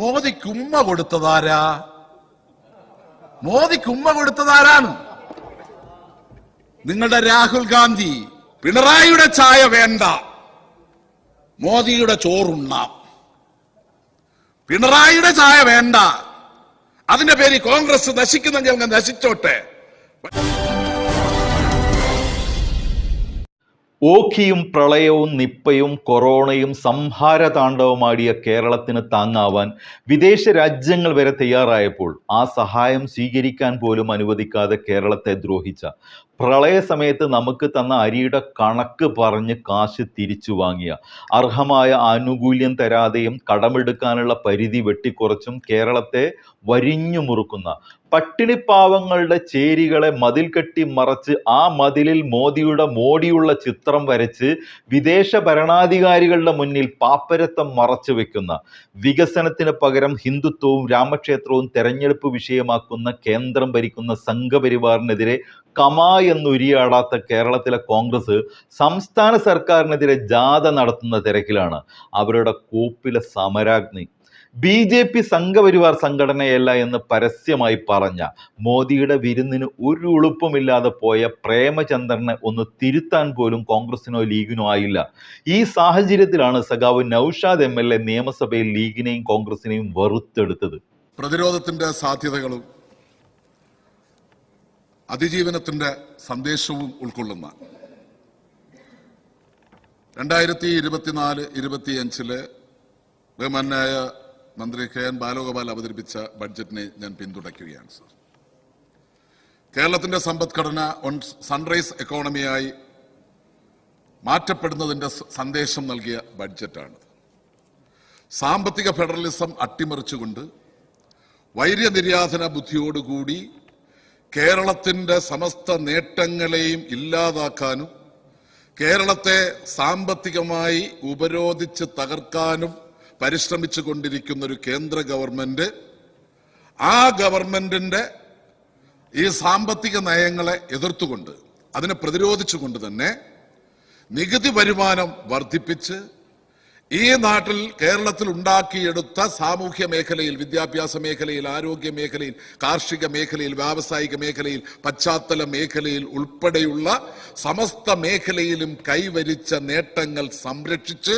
മോദിക്ക് ഉമ്മ കൊടുത്തതാരാ? മോദിക്ക് ഉമ്മ കൊടുത്തതാരാണ്? നിങ്ങളുടെ രാഹുൽ ഗാന്ധി പിണറായിയുടെ ചായ വേണ്ട. മോദിയുടെ ചോറുണ്ണാം. പിണറായിയുടെ ചായ വേണ്ട. അതിന്റെ പേര് കോൺഗ്രസ് നശിക്കുന്നെങ്കിൽ അങ്ങ് നശിച്ചോട്ടെ. ഓഖിയും പ്രളയവും നിപ്പയും കൊറോണയും സംഹാരതാണ്ഡവമാടിയ കേരളത്തിന് താങ്ങാവാൻ വിദേശ രാജ്യങ്ങൾ വരെ തയ്യാറായപ്പോൾ ആ സഹായം സ്വീകരിക്കാൻ പോലും അനുവദിക്കാതെ കേരളത്തെ ദ്രോഹിച്ച പ്രളയ സമയത്ത് നമുക്ക് തന്ന അരിയുടെ കണക്ക് പറഞ്ഞ് കാശ് തിരിച്ചു വാങ്ങിയ അർഹമായ ആനുകൂല്യം തരാതെയും കടമെടുക്കാനുള്ള പരിധി വെട്ടിക്കുറച്ചും കേരളത്തെ വരിഞ്ഞു മുറുക്കുന്ന പട്ടിണിപ്പാവങ്ങളുടെ ചേരികളെ മതിൽ കെട്ടി മറച്ച് ആ മതിലിൽ മോദിയുടെ മോടിയുള്ള ചിത്രം വരച്ച് വിദേശ ഭരണാധികാരികളുടെ മുന്നിൽ പാപ്പരത്തം മറച്ചു വെക്കുന്ന വികസനത്തിന് പകരം ഹിന്ദുത്വവും രാമക്ഷേത്രവും തെരഞ്ഞെടുപ്പ് വിഷയമാക്കുന്ന കേന്ദ്രം ഭരിക്കുന്ന സംഘപരിവാറിനെതിരെ കമാ എന്നുരിയാടാത്ത കേരളത്തിലെ കോൺഗ്രസ് സംസ്ഥാന സർക്കാരിനെതിരെ ജാഥ നടത്തുന്ന തിരക്കിലാണ്. അവരുടെ കൂപ്പിലെ Samaragni. B J P Sangh Parivar സംഘടനയല്ല എന്ന് പരസ്യമായി പറഞ്ഞ മോദിയുടെ വിരുന്നിന് ഒരു ഉളുപ്പുമില്ലാതെ പോയ പ്രേമചന്ദ്രനെ ഒന്ന് തിരുത്താൻ പോലും കോൺഗ്രസിനോ ലീഗിനോ ആയില്ല. ഈ സാഹചര്യത്തിലാണ് സഖാവ് നൌഷാദ് എം എൽ എ നിയമസഭയിൽ ലീഗിനെയും കോൺഗ്രസിനെയും വെറുത്തെടുത്തത്. പ്രതിരോധത്തിന്റെ സാധ്യതകളും അതിജീവനത്തിന്റെ സന്ദേശവും ഉൾക്കൊള്ളുന്ന രണ്ടായിരത്തി ഇരുപത്തിനാല് ഇരുപത്തിയഞ്ചിൽ ബഹുമാനായ മന്ത്രി കെ എൻ ബാലഗോപാൽ അവതരിപ്പിച്ച ബഡ്ജറ്റിനെ ഞാൻ പിന്തുണയ്ക്കുകയാണ് സർ. കേരളത്തിന്റെ സമ്പദ്ഘടന ഓൺ സൺറൈസ് എക്കോണമിയായി മാറ്റപ്പെടുന്നതിന്റെ സന്ദേശം നൽകിയ ബഡ്ജറ്റാണ്. സാമ്പത്തിക ഫെഡറലിസം അട്ടിമറിച്ചുകൊണ്ട് വൈര്യനിര്യാതന ബുദ്ധിയോടുകൂടി കേരളത്തിന്റെ സമസ്ത നേട്ടങ്ങളെയും ഇല്ലാതാക്കാനും കേരളത്തെ സാമ്പത്തികമായി ഉപരോധിച്ച് തകർക്കാനും പരിശ്രമിച്ചു കൊണ്ടിരിക്കുന്ന ഒരു കേന്ദ്ര ഗവൺമെന്റ് ആ ഗവൺമെന്റിന്റെ ഈ സാമ്പത്തിക നയങ്ങളെ എതിർത്തുകൊണ്ട് അതിനെ പ്രതിരോധിച്ചുകൊണ്ട് തന്നെ നികുതി വരുമാനം വർദ്ധിപ്പിച്ച് ഈ നാട്ടിൽ കേരളത്തിൽ ഉണ്ടാക്കിയെടുത്ത സാമൂഹ്യ മേഖലയിൽ വിദ്യാഭ്യാസ മേഖലയിൽ ആരോഗ്യ മേഖലയിൽ കാർഷിക മേഖലയിൽ വ്യാവസായിക മേഖലയിൽ പശ്ചാത്തല മേഖലയിൽ ഉൾപ്പെടെയുള്ള സമസ്ത മേഖലയിലും കൈവരിച്ച നേട്ടങ്ങൾ സംരക്ഷിച്ച്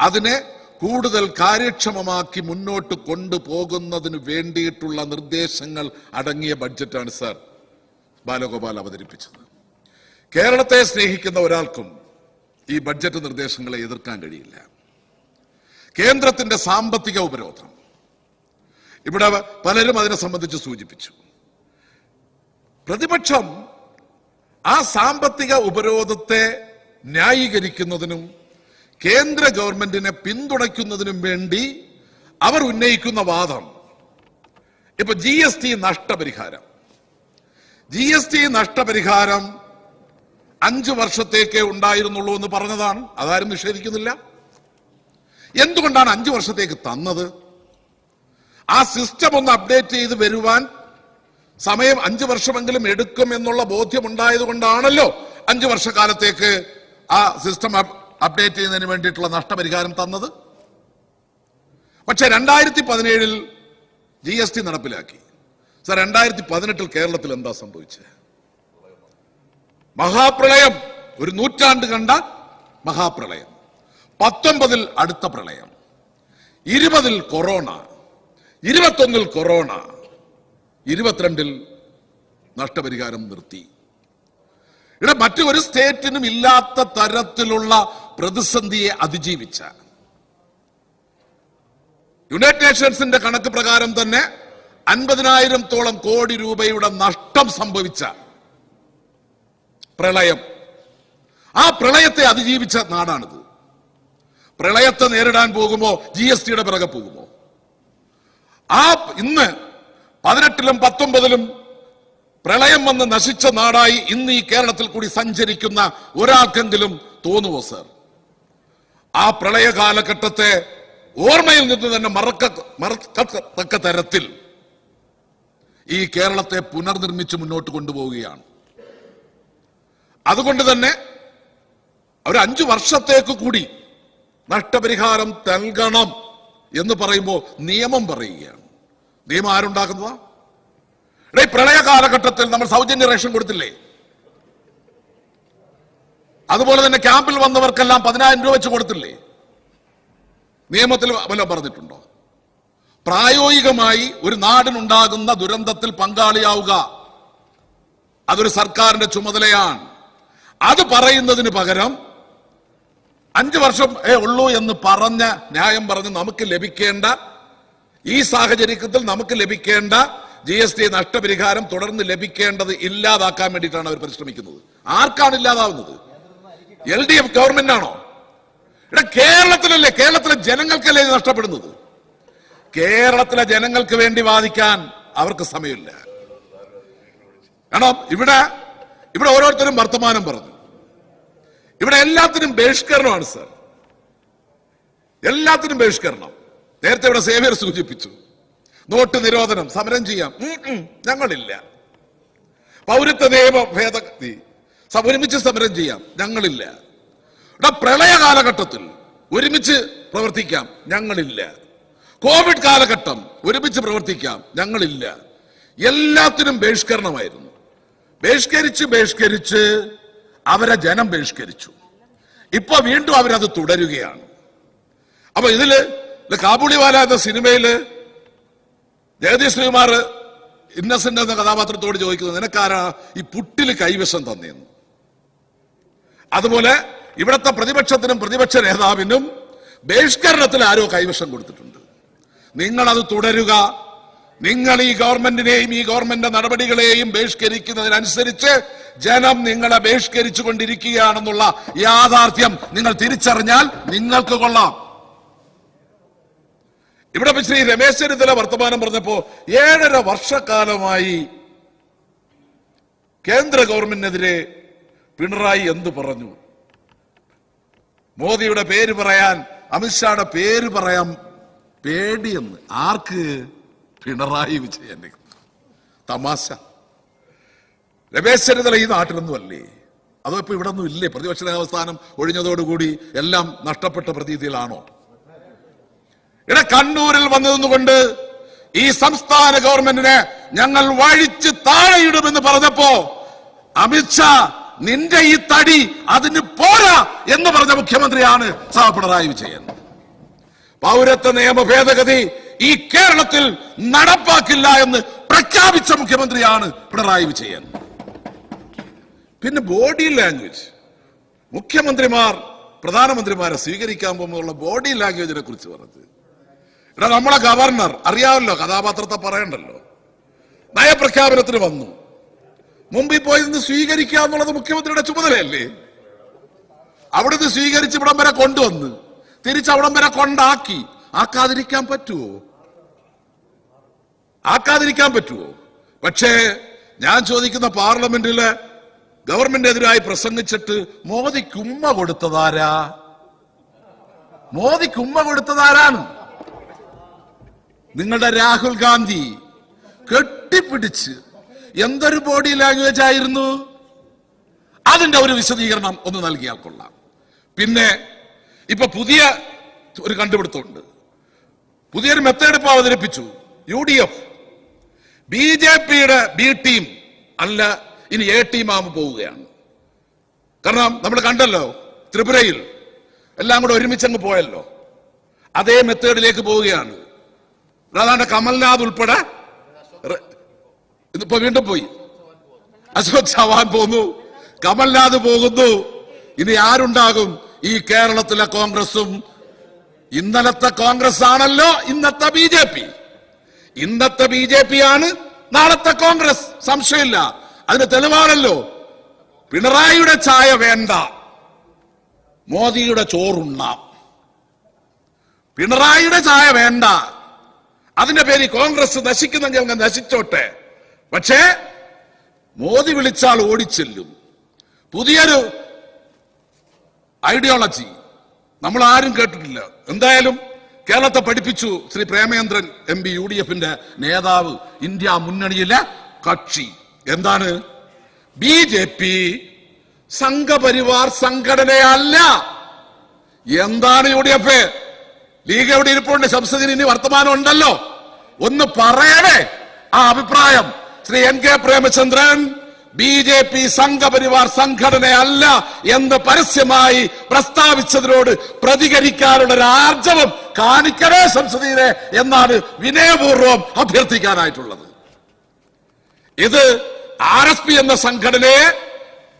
അതിനെ കൂടുതൽ കാര്യക്ഷമമാക്കി മുന്നോട്ട് കൊണ്ടുപോകുന്നതിന് വേണ്ടിയിട്ടുള്ള നിർദ്ദേശങ്ങൾ അടങ്ങിയ ബഡ്ജറ്റാണ് സാർ ബാലഗോപാൽ അവതരിപ്പിച്ചത്. കേരളത്തെ സ്നേഹിക്കുന്ന ഒരാൾക്കും ഈ ബഡ്ജറ്റ് നിർദ്ദേശങ്ങളെ എതിർക്കാൻ കഴിയില്ല. കേന്ദ്രത്തിന്റെ സാമ്പത്തിക ഉപരോധം. ഇവിടെ പലരും അതിനെ സംബന്ധിച്ച് സൂചിപ്പിച്ചു. പ്രതിപക്ഷം ആ സാമ്പത്തിക ഉപരോധത്തെ ന്യായീകരിക്കുന്നതിനും കേന്ദ്ര ഗവൺമെന്റിനെ പിന്തുണയ്ക്കുന്നതിനും വേണ്ടി അവർ ഉന്നയിക്കുന്ന വാദം. ഇപ്പൊ ജി എസ് ടി നഷ്ടപരിഹാരം. ജി എസ് ടി നഷ്ടപരിഹാരം അഞ്ചു വർഷത്തേക്കേ ഉണ്ടായിരുന്നുള്ളൂ എന്ന് പറഞ്ഞതാണ്. അതാരും നിഷേധിക്കുന്നില്ല. എന്തുകൊണ്ടാണ് അഞ്ചു വർഷത്തേക്ക് തന്നത്? ആ സിസ്റ്റം ഒന്ന് അപ്ഡേറ്റ് ചെയ്ത് വരുവാൻ സമയം അഞ്ചു വർഷമെങ്കിലും എടുക്കും എന്നുള്ള ബോധ്യം ഉണ്ടായത് കൊണ്ടാണല്ലോ അഞ്ചു വർഷക്കാലത്തേക്ക് ആ സിസ്റ്റം അപ്ഡേറ്റ് ചെയ്യുന്നതിന് വേണ്ടിയിട്ടുള്ള നഷ്ടപരിഹാരം തന്നത്. പക്ഷെ രണ്ടായിരത്തി പതിനേഴിൽ ജി എസ് ടി നടപ്പിലാക്കി. സർ രണ്ടായിരത്തി പതിനെട്ടിൽ കേരളത്തിൽ എന്താ സംഭവിച്ചത് മഹാപ്രളയം. ഒരു നൂറ്റാണ്ട് കണ്ട മഹാപ്രളയം. പത്തൊമ്പതിൽ അടുത്ത പ്രളയം ഇരുപതിൽ കൊറോണ ഇരുപത്തൊന്നിൽ കൊറോണ ഇരുപത്തിരണ്ടിൽ നഷ്ടപരിഹാരം നിർത്തി. ഇവിടെ മറ്റു ഒരു സ്റ്റേറ്റിനും ഇല്ലാത്ത തരത്തിലുള്ള പ്രതിസന്ധിയെ അതിജീവിച്ച യുണൈറ്റഡ് നേഷൻസിന്റെ കണക്ക് പ്രകാരം തന്നെ അൻപതിനായിരത്തോളം കോടി രൂപയുടെ നഷ്ടം സംഭവിച്ച പ്രളയം. ആ പ്രളയത്തെ അതിജീവിച്ച നാടാണിത്. പ്രളയത്തെ നേരിടാൻ പോകുമോ? ജി എസ് ടിയുടെ പിറകെ പോകുമോ? ആ ഇന്ന് പതിനെട്ടിലും പത്തൊമ്പതിലും പ്രളയം വന്ന് നശിച്ച നാടായി ഇന്ന് ഈ കേരളത്തിൽ കൂടി സഞ്ചരിക്കുന്ന ഒരാൾക്കെങ്കിലും തോന്നുവോ സർ ആ പ്രളയ കാലഘട്ടത്തെ ഓർമ്മയിൽ നിന്ന് തന്നെ മറക്ക മറക്കത്തക്ക തരത്തിൽ ഈ കേരളത്തെ പുനർനിർമ്മിച്ച് മുന്നോട്ട് കൊണ്ടുപോവുകയാണ്. അതുകൊണ്ട് തന്നെ ഒരു അഞ്ചു വർഷത്തേക്ക് കൂടി നഷ്ടപരിഹാരം നൽകണം എന്ന് പറയുമ്പോൾ നിയമം പറയുകയാണ്. നിയമം ആരുണ്ടാക്കുന്നതാ? എടേ പ്രളയ കാലഘട്ടത്തിൽ നമ്മൾ സൗജന്യ റേഷൻ കൊടുത്തില്ലേ? അതുപോലെ തന്നെ ക്യാമ്പിൽ വന്നവർക്കെല്ലാം പതിനായിരം രൂപ വെച്ച് കൊടുത്തില്ലേ? നിയമത്തിൽ വല്ലതും പറഞ്ഞിട്ടുണ്ടോ? പ്രായോഗികമായി ഒരു നാടിനുണ്ടാകുന്ന ദുരന്തത്തിൽ പങ്കാളിയാവുക അതൊരു സർക്കാരിന്റെ ചുമതലയാണ്. അത് പറയുന്നതിന് പകരം അഞ്ചു വർഷം ഏ ഉള്ളൂ എന്ന് പറഞ്ഞ ന്യായം പറഞ്ഞ് നമുക്ക് ലഭിക്കേണ്ട ഈ സാഹചര്യത്തിൽ നമുക്ക് ലഭിക്കേണ്ട ജി എസ് ടി നഷ്ടപരിഹാരം തുടർന്ന് ലഭിക്കേണ്ടത് ഇല്ലാതാക്കാൻ വേണ്ടിയിട്ടാണ് അവർ പരിശ്രമിക്കുന്നത്. ആർക്കാണ് ഇല്ലാതാവുന്നത്? എൽ ഡി എഫ് ഗവൺമെന്റ് ആണോ ഇവിടെ കേരളത്തിലല്ലേ കേരളത്തിലെ ജനങ്ങൾക്കല്ലേ ഇത് നഷ്ടപ്പെടുന്നത്? കേരളത്തിലെ ജനങ്ങൾക്ക് വേണ്ടി വാദിക്കാൻ അവർക്ക് സമയമില്ല. കാരണം ഇവിടെ ഇവിടെ ഓരോരുത്തരും വർത്തമാനം പറഞ്ഞു. ഇവിടെ എല്ലാത്തിനും ബഹിഷ്കരണമാണ് സർ എല്ലാത്തിനും ബഹിഷ്കരണം. നേരത്തെ ഇവിടെ സേവ്യർ സൂചിപ്പിച്ചു. നോട്ട് നിരോധനം സമരം ചെയ്യാം. ഞങ്ങളില്ല. പൗരത്വ നിയമ ഭേദഗതി ഒരുമിച്ച് സമരം ചെയ്യാം. ഞങ്ങളില്ല. ഇവിടെ പ്രളയ കാലഘട്ടത്തിൽ ഒരുമിച്ച് പ്രവർത്തിക്കാം. ഞങ്ങളില്ല. കോവിഡ് കാലഘട്ടം ഒരുമിച്ച് പ്രവർത്തിക്കാം. ഞങ്ങളില്ല. എല്ലാത്തിനും ബഹിഷ്കരണമായിരുന്നു. ബഹിഷ്കരിച്ച് ബഹിഷ്കരിച്ച് അവരെ ജനം ബഹിഷ്കരിച്ചു. ഇപ്പൊ വീണ്ടും അവരത് തുടരുകയാണ്. അപ്പൊ ഇതിൽ ഇത് കാബൂളിവാല എന്ന സിനിമയിൽ ജഗദീഷ് ശ്രീകുമാർ ഇന്നസെന്റ് എന്ന കഥാപാത്രത്തോട് ചോദിക്കുന്നത് നിനക്കാരാ ഈ പുട്ടിൽ കൈവശം തന്നെയെന്ന് അതുപോലെ ഇവിടത്തെ പ്രതിപക്ഷത്തിനും പ്രതിപക്ഷ നേതാവിനും ബഹിഷ്കരണത്തിൽ ആരോ കൈവശം കൊടുത്തിട്ടുണ്ട്. നിങ്ങൾ അത് തുടരുക നിങ്ങൾ ഈ ഗവൺമെന്റിനെയും ഈ ഗവൺമെന്റ് നടപടികളെയും ബഹിഷ്കരിക്കുന്നതിനനുസരിച്ച് ജനം നിങ്ങളെ ബഹിഷ്കരിച്ചു കൊണ്ടിരിക്കുകയാണെന്നുള്ള യാഥാർത്ഥ്യം നിങ്ങൾ തിരിച്ചറിഞ്ഞാൽ നിങ്ങൾക്ക് കൊള്ളാം. ഇവിടെ ശ്രീ രമേശ് ചെന്നിത്തല വർത്തമാനം പറഞ്ഞപ്പോ ഏഴര വർഷക്കാലമായി കേന്ദ്ര ഗവൺമെന്റിനെതിരെ പിണറായി എന്ത് പറഞ്ഞു? മോദിയുടെ പേര് പറയാൻ അമിത്ഷായുടെ പേര് പറയാൻ പേടിയെന്ന്. ആർക്ക്? പിണറായി വിജയൻ. തമാശ. രമേശ് ചെന്നിത്തല ഈ നാട്ടിലൊന്നും അല്ലേ അതോ ഇപ്പൊ ഇവിടെ ഒന്നും ഇല്ലേ? പ്രതിപക്ഷ അവസ്ഥാനം ഒഴിഞ്ഞതോടുകൂടി എല്ലാം നഷ്ടപ്പെട്ട പ്രതീതിയിലാണോ? ഇവിടെ കണ്ണൂരിൽ വന്നതുകൊണ്ട് ഈ സംസ്ഥാന ഗവൺമെന്റിനെ ഞങ്ങൾ വഴിച്ച് താഴെയിടുമെന്ന് പറഞ്ഞപ്പോ അമിത്ഷാ നിന്റെ ഈ തടി അതിന് പോരാ എന്ന് പറഞ്ഞ മുഖ്യമന്ത്രിയാണ് സഹ പിണറായി വിജയൻ. പൗരത്വ നിയമ ഭേദഗതി ഈ കേരളത്തിൽ നടപ്പാക്കില്ല എന്ന് പ്രഖ്യാപിച്ച മുഖ്യമന്ത്രിയാണ് പിണറായി വിജയൻ. പിന്നെ ബോഡി ലാംഗ്വേജ്. മുഖ്യമന്ത്രിമാർ പ്രധാനമന്ത്രിമാരെ സ്വീകരിക്കാൻ പോകുമ്പോഴുള്ള ബോഡി ലാംഗ്വേജിനെ കുറിച്ച് പറഞ്ഞത്. ഇവിടെ നമ്മളെ ഗവർണർ അറിയാമല്ലോ കഥാപാത്രത്തെ പറയണ്ടല്ലോ. നയപ്രഖ്യാപനത്തിന് വന്നു. മുമ്പിൽ പോയി നിന്ന് സ്വീകരിക്കുക എന്നുള്ളത് മുഖ്യമന്ത്രിയുടെ ചുമതലയല്ലേ? അവിടുന്ന് സ്വീകരിച്ച് ഇവിടം വരെ കൊണ്ടുവന്ന് തിരിച്ച് അവിടം വരെ കൊണ്ടാക്കി. ആക്കാതിരിക്കാൻ പറ്റുമോ ആക്കാതിരിക്കാൻ പറ്റുമോ പക്ഷേ ഞാൻ ചോദിക്കുന്ന പാർലമെന്റിൽ ഗവൺമെന്റിനെതിരായി പ്രസംഗിച്ചിട്ട് മോദിക്ക് ഉമ്മ കൊടുത്തതാരാ? മോദിക്ക് ഉമ്മ കൊടുത്തതാരാണ്? നിങ്ങളുടെ രാഹുൽ ഗാന്ധി കെട്ടിപ്പിടിച്ച് എന്തൊരു ബോഡി ലാംഗ്വേജ് ആയിരുന്നു? അതിന്റെ ഒരു വിശദീകരണം ഒന്ന് നൽകിയാൽ കൊള്ളാം. പിന്നെ ഇപ്പൊ പുതിയ ഒരു കണ്ടുപിടുത്തമുണ്ട്. പുതിയൊരു മെത്തേഡ് ഇപ്പൊ അവതരിപ്പിച്ചു. U D F. B J പിയുടെ ബി ടീം അല്ല ഇനി എ ടീം ആകുമ്പോൾ പോവുകയാണ്. കാരണം നമ്മൾ കണ്ടല്ലോ ത്രിപുരയിൽ എല്ലാം കൂടെ ഒരുമിച്ചങ്ങ് പോയല്ലോ. അതേ മെത്തേഡിലേക്ക് പോവുകയാണ്. അതാണ്ട് കമൽനാഥ് ഉൾപ്പെടെ ഇന്നിപ്പോ വീണ്ടും പോയി. അശോക് ചവാൻ പോന്നു കമൽനാഥ് പോകുന്നു. ഇനി ആരുണ്ടാകും? ഈ കേരളത്തിലെ കോൺഗ്രസും. ഇന്നലത്തെ കോൺഗ്രസ് ആണല്ലോ ഇന്നത്തെ ബി ജെ പി. ഇന്നത്തെ ബി ജെ പി ആണ് നാളത്തെ കോൺഗ്രസ്. സംശയമില്ല. അതിന് തെളിവാണല്ലോ. പിണറായിയുടെ ചായ വേണ്ട. മോദിയുടെ ചോറുണ്ണാം. പിണറായിയുടെ ചായ വേണ്ട. അതിന്റെ പേര് കോൺഗ്രസ് നശിക്കുന്നെങ്കിൽ അങ്ങ് നശിച്ചോട്ടെ. പക്ഷേ മോദി വിളിച്ചാൽ ഓടിച്ചെല്ലും. പുതിയൊരു ഐഡിയോളജി. നമ്മൾ ആരും കേട്ടിട്ടില്ല. എന്തായാലും കേരളത്തെ പഠിപ്പിച്ചു Shri Premachandran M P U D എഫിന്റെ നേതാവ് ഇന്ത്യ മുന്നണിയിലെ കക്ഷി. എന്താണ്? ബി ജെ പി സംഘപരിവാർ സംഘടനയല്ല. എന്താണ് യു ഡി എഫ് ലീഗ് എവിടെ ഇരിപ്പുണ്ട്? ശംസദിന് ഇനി വർത്തമാനം ഉണ്ടല്ലോ. ഒന്ന് പറയണേ ആ അഭിപ്രായം. Shri N K Premachandran B J P Sangh Parivar സംഘടനയല്ല എന്ന് പരസ്യമായി പ്രസ്താവിച്ചതിനോട് പ്രതികരിക്കാനുള്ള ഒരു ആർജവം കാണിക്കണേ സംസദീനെ എന്നാണ് വിനയപൂർവം അഭ്യർത്ഥിക്കാനായിട്ടുള്ളത്. ഇത് ആർ എസ് പി എന്ന സംഘടനയെ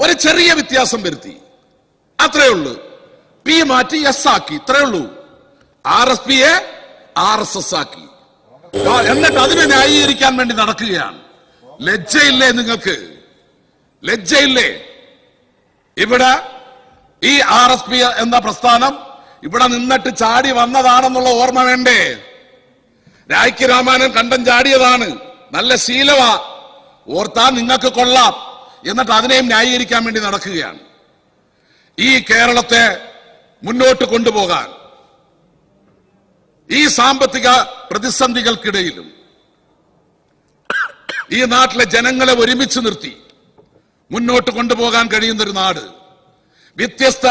ഒരു ചെറിയ വ്യത്യാസം വരുത്തി. അത്രേ ഉള്ളൂ. പി മാറ്റി എസ് ആക്കി. ഇത്രേ ഉള്ളൂ. ആർ എസ് പിയെ ആർ എസ് എസ് ആക്കി. എന്നിട്ട് അതിനെ ന്യായീകരിക്കാൻ വേണ്ടി നടക്കുകയാണ്. ലജ്ജയില്ലേ നിങ്ങൾക്ക്? ലജ്ജയില്ലേ? ഇവിടെ ഈ ആർ എസ് പി എന്ന പ്രസ്ഥാനം ഇവിടെ നിന്നിട്ട് ചാടി വന്നതാണെന്നുള്ള ഓർമ്മ വേണ്ടേ? രായ്ക്ക് രാമായണൻ കണ്ടം ചാടിയതാണ്. നല്ല ശീലമാ. ഓർത്താ നിങ്ങൾക്ക് കൊള്ളാം. എന്നിട്ട് അതിനെയും ന്യായീകരിക്കാൻ വേണ്ടി നടക്കുകയാണ്. ഈ കേരളത്തെ മുന്നോട്ട് കൊണ്ടുപോകാൻ ഈ സാമ്പത്തിക പ്രതിസന്ധികൾക്കിടയിലും ഈ നാട്ടിലെ ജനങ്ങളെ ഒരുമിച്ച് നിർത്തി മുന്നോട്ട് കൊണ്ടുപോകാൻ കഴിയുന്ന ഒരു നാട്. വ്യത്യസ്ത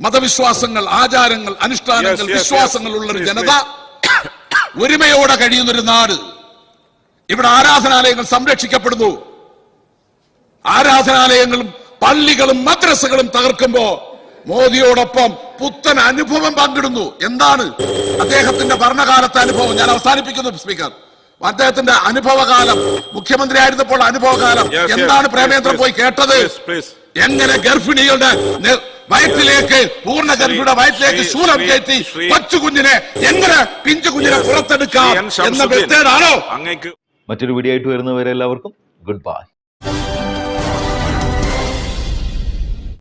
മതവിശ്വാസങ്ങൾ ആചാരങ്ങൾ അനുഷ്ഠാനങ്ങൾ വിശ്വാസങ്ങൾ Please, ജനത ഒരുമയോടെ കഴിയുന്നൊരു നാട്. ഇവിടെ ആരാധനാലയങ്ങൾ സംരക്ഷിക്കപ്പെടുന്നു. ആരാധനാലയങ്ങളും പള്ളികളും മദ്രസകളും തകർക്കുമ്പോ മോദിയോടൊപ്പം പുത്തൻ അനുഭവം പങ്കിടുന്നു. എന്താണ്? അദ്ദേഹത്തിന്റെ ഭരണകാലത്തെ അനുഭവം ഞാൻ അവസാനിപ്പിക്കുന്നു സ്പീക്കർ. അദ്ദേഹത്തിന്റെ അനുഭവകാലം മുഖ്യമന്ത്രി ആയിരുന്നപ്പോൾ അനുഭവകാലം. എന്താണ് പ്രേമേന്ദ്രൻ പോയി കേട്ടത്. എങ്ങനെ ഗർഭിണികളുടെ വയറ്റിലേക്ക് പൂർണ ഗർഭിണിയുടെ വയറ്റിലേക്ക് ശൂലം കയറ്റി കൊച്ചു കുഞ്ഞിനെ എങ്ങനെ പിഞ്ചു കുഞ്ഞിനെ. പുറത്തെടുക്കാം എന്ന മെത്തേഡാണോ അങ്ങേക്ക് മറ്റൊരു വീഡിയോ ആയിട്ട് വരുന്നവരെ എല്ലാവർക്കും ഗുഡ് ബൈ